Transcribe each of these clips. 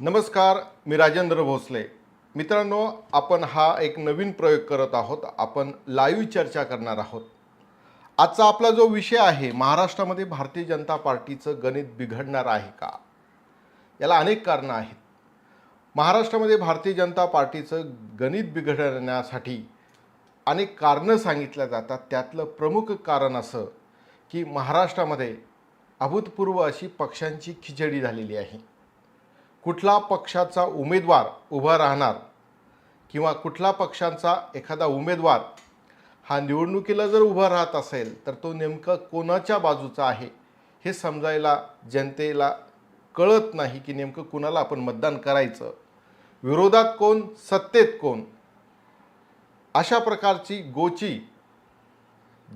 नमस्कार मी राजेंद्र भोसले. मित्रांनो आपण हा एक नवीन प्रयोग करत आहोत. आपण लाईव्ह चर्चा करणार आहोत. आजचा आपला जो विषय आहे महाराष्ट्रामध्ये भारतीय जनता पार्टीचं गणित बिघडणार आहे का? याला अनेक कारणं आहेत. महाराष्ट्रामध्ये भारतीय जनता पार्टीचं गणित बिघडण्यासाठी अनेक कारणं सांगितल्या जातात. त्यातलं प्रमुख कारण असं की महाराष्ट्रामध्ये अभूतपूर्व अशी पक्षांची खिचडी झालेली आहे. कुठला पक्षाचा उमेदवार उभा राहणार किंवा कुठला पक्षांचा एखादा उमेदवार हा निवडणुकीला जर उभा राहत असेल तर तो नेमका कोणाच्या बाजूचा आहे हे समजायला जनतेला कळत नाही की नेमकं कुणाला आपण मतदान करायचं. विरोधात कोण सत्तेत कोण? अशा प्रकारची गोची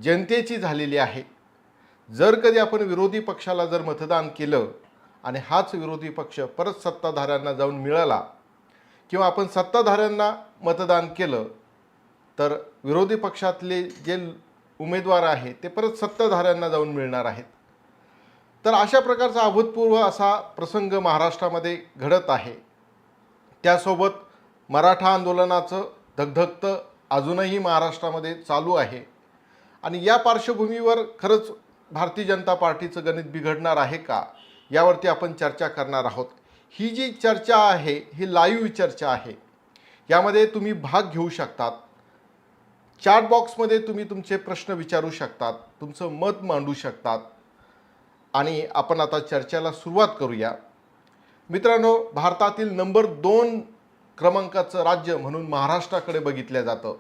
जनतेची झालेली आहे. जर कधी आपण विरोधी पक्षाला जर मतदान केलं आणि हाच विरोधी पक्ष परत सत्ताधाऱ्यांना जाऊन मिळाला किंवा आपण सत्ताधाऱ्यांना मतदान केलं तर विरोधी पक्षातले जे उमेदवार आहेत ते परत सत्ताधाऱ्यांना जाऊन मिळणार आहेत. तर अशा प्रकारचा अभूतपूर्व असा प्रसंग महाराष्ट्रामध्ये घडत आहे. त्यासोबत मराठा आंदोलनाचं धगधगतं अजूनही महाराष्ट्रामध्ये चालू आहे. आणि या पार्श्वभूमीवर खरंच भारतीय जनता पार्टीचं गणित बिघडणार आहे का? यावरती आपण चर्चा करणार आहोत. ही जी चर्चा आहे ही लाईव्ह चर्चा आहे यामध्ये तुम्ही भाग घेऊ शकतात. चॅट बॉक्समध्ये तुम्ही तुमचे प्रश्न विचारू शकतात तुमचं मत मांडू शकतात. आणि आपण आता चर्चेला सुरुवात करूया. मित्रांनो भारतातील नंबर दोन क्रमांकाचं राज्य म्हणून महाराष्ट्राकडे बघितलं जातं.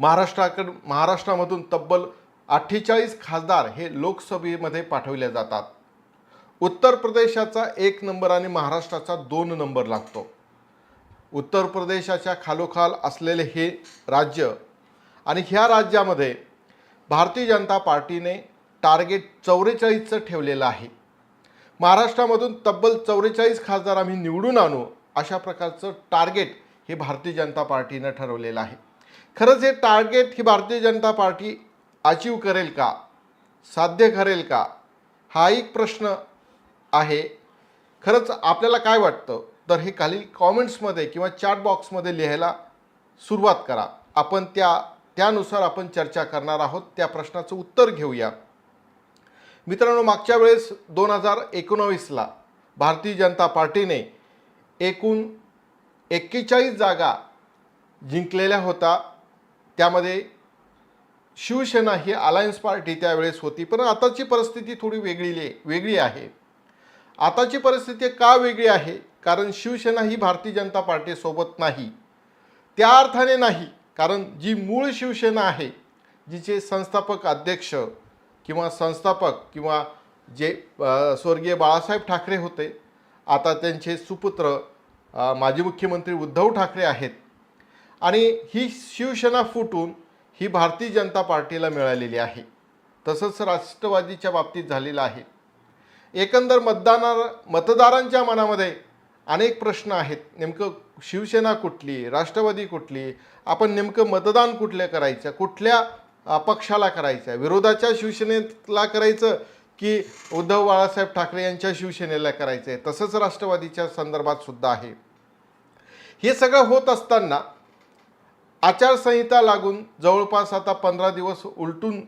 महाराष्ट्राकडे महाराष्ट्रामधून तब्बल अठ्ठेचाळीस खासदार हे लोकसभेमध्ये पाठवले जातात. उत्तर प्रदेशाचा एक नंबर आणि महाराष्ट्राचा दोन नंबर लागतो. उत्तर प्रदेशाच्या खालोखाल असलेले हे राज्य आणि ह्या राज्यामध्ये भारतीय जनता पार्टीने टार्गेट चौवेचाळीसचं ठेवलेलं आहे. महाराष्ट्रामधून तब्बल चौवेचाळीस खासदार आम्ही निवडून आणू अशा प्रकारचं टार्गेट हे भारतीय जनता पार्टीनं ठरवलेलं आहे. खरंच हे टार्गेट ही भारतीय जनता पार्टी अचीव करेल का? साध्य करेल का? हा एक प्रश्न आहे. खरंच आपल्याला काय वाटतं? तर हे खाली कॉमेंट्समध्ये किंवा चॅट बॉक्समध्ये लिहायला सुरुवात करा. आपण त्या त्यानुसार आपण चर्चा करणार आहोत. त्या प्रश्नाचं उत्तर घेऊया. मित्रांनो मागच्या वेळेस दोन हजार एकोणावीसला भारतीय जनता पार्टीने एकूण एक्केचाळीस जागा जिंकलेल्या होता त्यामध्ये शिवसेना ही अलायन्स पार्टी त्यावेळेस होती. पण आताची परिस्थिती थोडी वेगळी वेगळी आहे. आताची परिस्थिती का वेगळी आहे? कारण शिवसेना ही भारतीय जनता पार्टीसोबत नाही. त्या अर्थाने नाही कारण जी मूळ शिवसेना आहे जिचे संस्थापक अध्यक्ष किंवा संस्थापक किंवा जे स्वर्गीय बाळासाहेब ठाकरे होते आता त्यांचे सुपुत्र माजी मुख्यमंत्री उद्धव ठाकरे आहेत. आणि ही शिवसेना फुटून ही भारतीय जनता पार्टीला मिळालेली आहे. तसंच राष्ट्रवादीच्या बाबतीत झालेलं आहे. एकंदर मतदानार मतदारांच्या मनामध्ये अनेक प्रश्न आहेत. नेमकं शिवसेना कुठली राष्ट्रवादी कुठली आपण नेमकं मतदान कुठल्या करायचं कुठल्या पक्षाला करायचं विरोधाच्या शिवसेनेला करायचं की उद्धव बाळासाहेब ठाकरे यांच्या शिवसेनेला करायचं आहे? तसंच राष्ट्रवादीच्या संदर्भात सुद्धा आहे. हे सगळं होत असताना आचारसंहिता लागून जवळपास आता पंधरा दिवस उलटून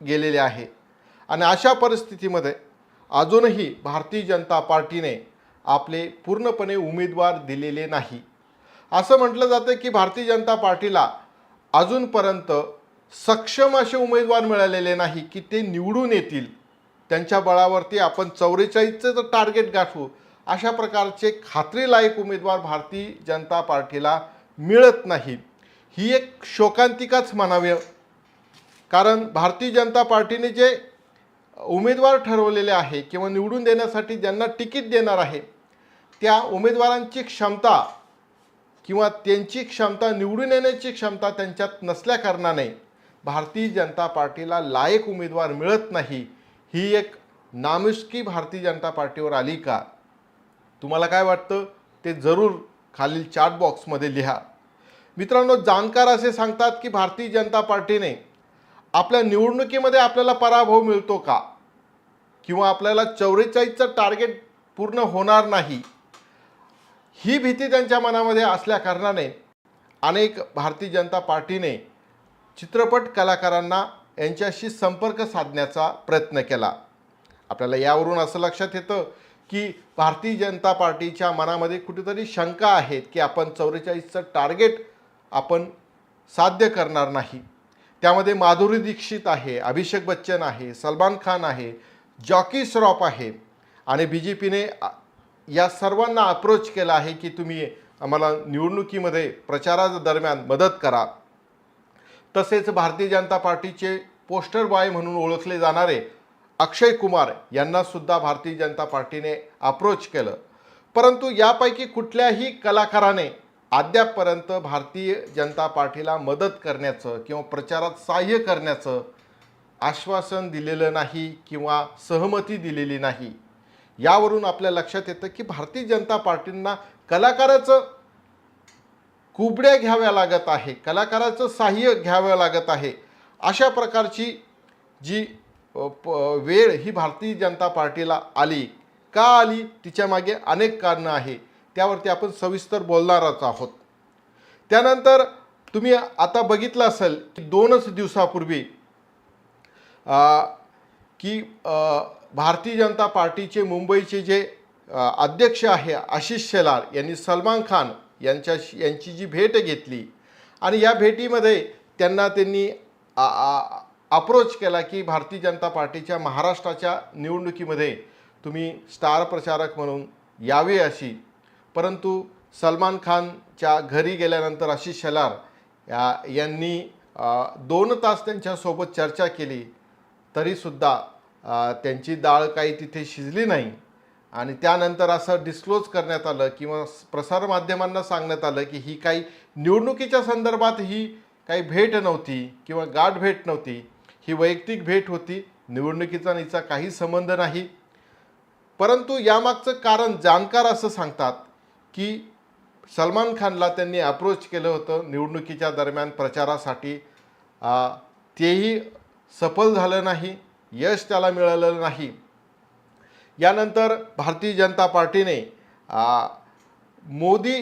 गेलेले आहे. आणि अशा परिस्थितीमध्ये अजूनही भारतीय जनता पार्टीने आपले पूर्णपणे उमेदवार दिलेले नाही. असं म्हटलं जातं की भारतीय जनता पार्टीला अजूनपर्यंत सक्षम असे उमेदवार मिळालेले नाही की ते निवडून येतील. त्यांच्या बळावरती आपण चौवेचाळीसचं जर टार्गेट गाठू. अशा प्रकारचे खात्रीलायक उमेदवार भारतीय जनता पार्टीला मिळत नाही. ही एक शोकांतिकाच म्हणावी. कारण भारतीय जनता पार्टीने जे उमेदवार ठरवलेले आहे किंवा निवडून देण्यासाठी ज्यांना तिकीट देणार आहे त्या उमेदवारांची क्षमता किंवा त्यांची क्षमता निवडून येण्याची क्षमता त्यांच्यात नसल्याकारणाने भारतीय जनता पार्टीला लायक उमेदवार मिळत नाही. ही एक नामुष्की भारतीय जनता पार्टीवर आली का? तुम्हाला काय वाटतं? ते जरूर खालील चॅट बॉक्समध्ये लिहा. मित्रांनो जाणकार असे सांगतात की भारतीय जनता पार्टीने आपल्या निवडणुकीमध्ये आपल्याला पराभव मिळतो का? किंवा आपल्याला चौवेचाळीसचं टार्गेट पूर्ण होणार नाही? ही भीती त्यांच्या मनामध्ये असल्याकारणाने अनेक भारतीय जनता पार्टीने चित्रपट कलाकारांना यांच्याशी संपर्क साधण्याचा प्रयत्न केला. आपल्याला यावरून असं लक्षात येतं की भारतीय जनता पार्टीच्या मनामध्ये कुठेतरी शंका आहेत की आपण चौवेचाळीसचं टार्गेट आपण साध्य करणार नाही. त्यामध्ये माधुरी दीक्षित आहे अभिषेक बच्चन आहे सलमान खान आहे जॉकी श्रॉफ आहे. आणि बी जे पीने या सर्वांना अप्रोच केला आहे की तुम्ही आम्हाला निवडणुकीमध्ये प्रचाराच्या दरम्यान मदत करा. तसेच भारतीय जनता पार्टीचे पोस्टर बॉय म्हणून ओळखले जाणारे अक्षय कुमार यांनासुद्धा भारतीय जनता पार्टीने अप्रोच केलं. परंतु यापैकी कुठल्याही कलाकाराने अद्यापपर्यंत भारतीय जनता पार्टीला मदत करण्याचं किंवा प्रचारात सहाय्य करण्याचं आश्वासन दिलेलं नाही किंवा सहमती दिलेली नाही यावरून आपल्या लक्षात येतं की भारतीय जनता पार्टींना कलाकाराचं कुबड्या घ्याव्या लागत आहे कलाकाराचं सहाय्य घ्यावं लागत आहे अशा प्रकारची जी प- वेळ ही भारतीय जनता पार्टीला आली का आली तिच्यामागे अनेक कारणं आहे. त्यावरती आपण सविस्तर बोलणारच आहोत. त्यानंतर तुम्ही आता बघितलं असेल की दोनच दिवसापूर्वी की भारतीय जनता पार्टीचे मुंबईचे जे अध्यक्ष आहे आशिष शेलार यांनी सलमान खान यांच्या यांची जी भेट घेतली आणि या भेटीमध्ये त्यांना त्यांनी अप्रोच केला की भारतीय जनता पार्टीच्या महाराष्ट्राच्या निवडणुकीमध्ये तुम्ही स्टार प्रचारक म्हणून यावे अशी परंतु सलमान खानच्या घरी गेल्यानंतर आशिष शेलार या यांनी दोन तास त्यांच्यासोबत चर्चा केली तरीसुद्धा त्यांची डाळ काही तिथे शिजली नाही. आणि त्यानंतर असं डिस्क्लोज करण्यात आलं किंवा प्रसारमाध्यमांना सांगण्यात आलं की ही काही निवडणुकीच्या संदर्भात ही काही भेट नव्हती किंवा गाठ भेट नव्हती. ही वैयक्तिक भेट होती निवडणुकीचा हिचा काही संबंध नाही. परंतु यामागचं कारण जाणकार असं सांगतात की सलमान खानला त्यांनी अप्रोच केलं होतं निवडणुकीच्या दरम्यान प्रचारासाठी. तेही सफल झालं नाही यश त्याला मिळालं नाही. यानंतर भारतीय जनता पार्टीने मोदी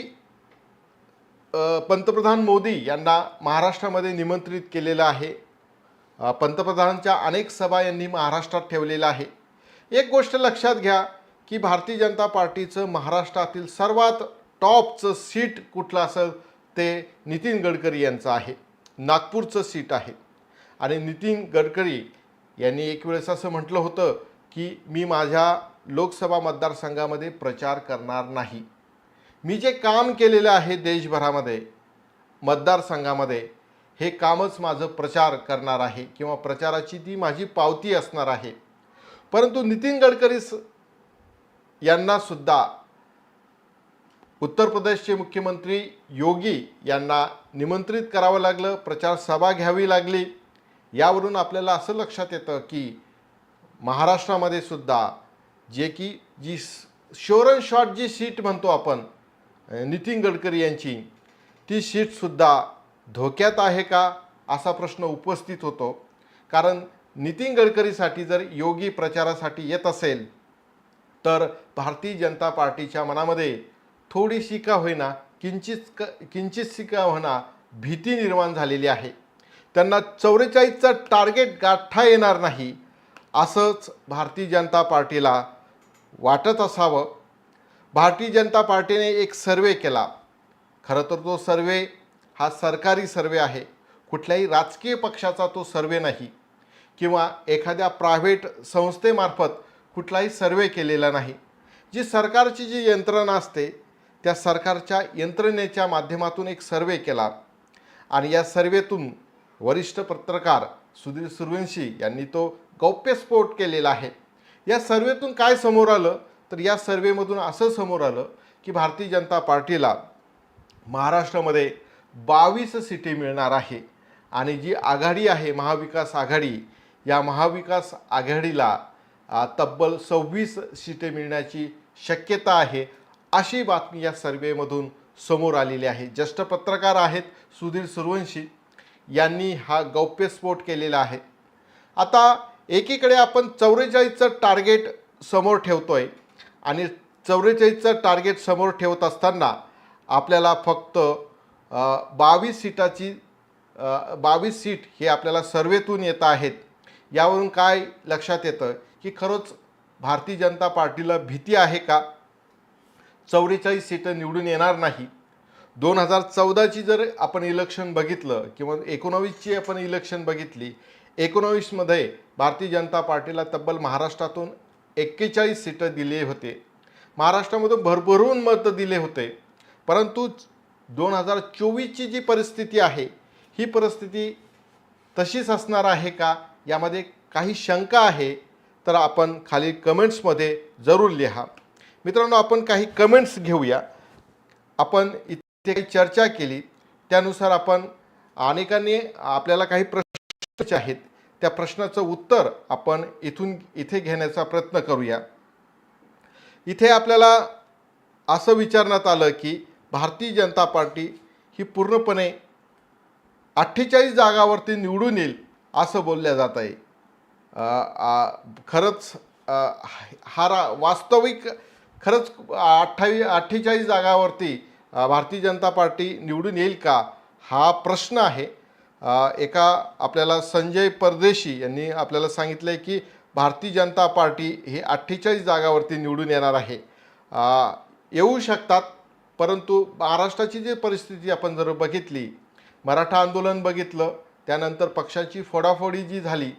पंतप्रधान मोदी यांना महाराष्ट्रामध्ये निमंत्रित केलेलं आहे. पंतप्रधानांच्या अनेक सभा यांनी महाराष्ट्रात ठेवलेल्या आहे. एक गोष्ट लक्षात घ्या की भारतीय जनता पार्टीचं महाराष्ट्रातील सर्वात टॉपचं सीट कुठलं असेल ते नितीन गडकरी यांचं आहे. नागपूरचं सीट आहे. आणि नितीन गडकरी यांनी एक वेळेस असं म्हटलं होतं की मी माझ्या लोकसभा मतदारसंघामध्ये प्रचार करणार नाही. मी जे काम केलेलं आहे देशभरामध्ये मतदारसंघामध्ये हे कामच माझं प्रचार करणार आहे किंवा प्रचाराची ती माझी पावती असणार आहे. परंतु नितीन गडकरी यांना सुद्धा उत्तर प्रदेशचे मुख्यमंत्री योगी यांना निमंत्रित करावं लागलं प्रचार सभा घ्यावी लागली. यावरून आपल्याला असं लक्षात येतं की महाराष्ट्रामध्ये सुद्धा जे की जी शोरन शॉट जी सीट म्हणतो आपण नितीन गडकरी यांची ती सीटसुद्धा धोक्यात आहे का असा प्रश्न उपस्थित होतो. कारण नितीन गडकरीसाठी जर योगी प्रचारासाठी येत असेल तर भारतीय जनता पार्टीच्या मनामध्ये थोडीशी का होईना किंचित क किंचितशी का होईना भीती निर्माण झालेली आहे. त्यांना चौवेचाळीसचा टार्गेट गाठता येणार नाही असंच भारतीय जनता पार्टीला वाटत असावं. भारतीय जनता पार्टीने एक सर्वे केला. खरं तर तो सर्वे हा सरकारी सर्वे आहे. कुठल्याही राजकीय पक्षाचा तो सर्वे नाही. किंवा एखाद्या प्रायव्हेट संस्थेमार्फत कुठलाही सर्वे केलेला नाही. जी सरकारची जी यंत्रणा असते त्या सरकारच्या यंत्रणेच्या माध्यमातून एक सर्वे केला. आणि या सर्वेतून वरिष्ठ पत्रकार सुधीर सुरवंशी यांनी तो गौप्यस्फोट केलेला आहे. या सर्वेतून काय समोर आलं? तर या सर्वेमधून असं समोर आलं की भारतीय जनता पार्टीला महाराष्ट्रामध्ये बावीस सिटी मिळणार आहे. आणि जी आघाडी आहे महाविकास आघाडी या महाविकास आघाडीला तब्बल सव्वीस सीटे मिळण्याची शक्यता आहे अशी बातमी या सर्वेमधून समोर आलेली आहे. ज्येष्ठ पत्रकार आहेत सुधीर सुरवंशी यांनी हा गौप्यस्फोट केलेला आहे. आता एकीकडे आपण चौवेचाळीसचं टार्गेट समोर ठेवतो आहे आणि चौवेचाळीसचं टार्गेट समोर ठेवत असताना आपल्याला फक्त बावीस सीटाची बावीस सीट हे आपल्याला सर्वेतून येत आहेत. यावरून काय लक्षात येतं? की खरंच भारतीय जनता पार्टीला भीती आहे का? चौवेचाळीस सीटं निवडून येणार नाही. दोन हजार चौदाची जर आपण इलेक्शन बघितलं किंवा एकोणावीसची आपण इलेक्शन बघितली एकोणावीसमध्ये भारतीय जनता पार्टीला तब्बल महाराष्ट्रातून एक्केचाळीस सीटं दिले होते. महाराष्ट्रामधून भरभरून मतं दिले होते. परंतु दोन हजार चोवीसची जी परिस्थिती आहे ही परिस्थिती तशीच असणार आहे का? यामध्ये काही शंका आहे. तर आपण खाली कमेंट्समध्ये जरूर लिहा. मित्रांनो आपण काही कमेंट्स घेऊया. आपण इथे काही चर्चा केली. त्यानुसार आपण अनेकांनी आपल्याला काही प्रश्न आहेत त्या प्रश्नाचं उत्तर आपण इथून इथे घेण्याचा प्रयत्न करूया. इथे आपल्याला असं विचारण्यात आलं की भारतीय जनता पार्टी ही पूर्णपणे अठ्ठेचाळीस जागावरती निवडून येईल असं बोलल्या जात आहे. खरंच हा रा- वास्तविक खरंच अठ्ठावी अठ्ठेचाळीस जागावरती भारतीय जनता पार्टी निवडून येईल का हा प्रश्न आहे. एका आपल्याला संजय परदेशी यांनी आपल्याला सांगितलं आहे की भारतीय जनता पार्टी ही अठ्ठेचाळीस जागावरती निवडून येणार आहे. येऊ शकतात परंतु महाराष्ट्राची जी परिस्थिती आपण जर बघितली मराठा आंदोलन बघितलं त्यानंतर पक्षाची फोडाफोडी जी झाली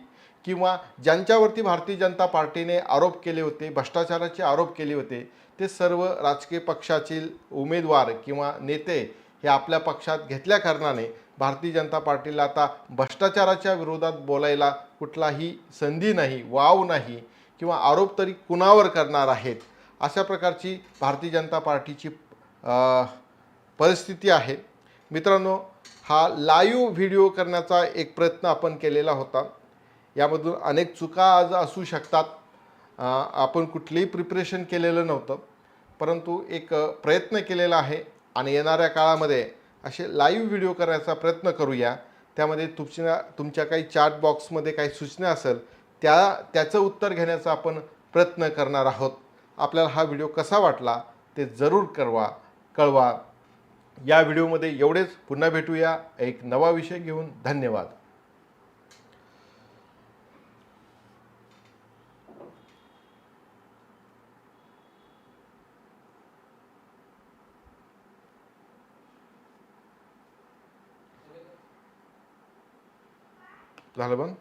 किंवा ज्यांच्यावरती भारतीय जनता पार्टीने आरोप केले होते भ्रष्टाचाराचे आरोप केले होते ते सर्व राजकीय पक्षातील उमेदवार किंवा नेते हे आपल्या पक्षात घेतल्या कारणाने भारतीय जनता पार्टीला आता भ्रष्टाचाराच्या विरोधात बोलायला कुठलाही संधी नाही वाव नाही किंवा आरोप तरी कुणावर करणार आहेत अशा प्रकारची भारतीय जनता पार्टीची परिस्थिती आहे. मित्रांनो हा लाईव्ह व्हिडिओ करण्याचा एक प्रयत्न आपण केलेला होता. यामधून अनेक चुका आज असू शकतात. आपण कुठलेही प्रिपरेशन केलेलं नव्हतं. परंतु एक प्रयत्न केलेला आहे आणि येणाऱ्या काळामध्ये असे लाईव्ह व्हिडिओ करण्याचा प्रयत्न करूया. त्यामध्ये तुमच्या तुमच्या काही चॅट बॉक्समध्ये काही सूचना असेल त्या त्याचं उत्तर घेण्याचा आपण प्रयत्न करणार आहोत. आपल्याला हा व्हिडिओ कसा वाटला ते जरूर कळवा कळवा. या व्हिडिओमध्ये एवढेच. पुन्हा भेटूया. एक नवा विषय घेऊन धन्यवाद. झालं बंद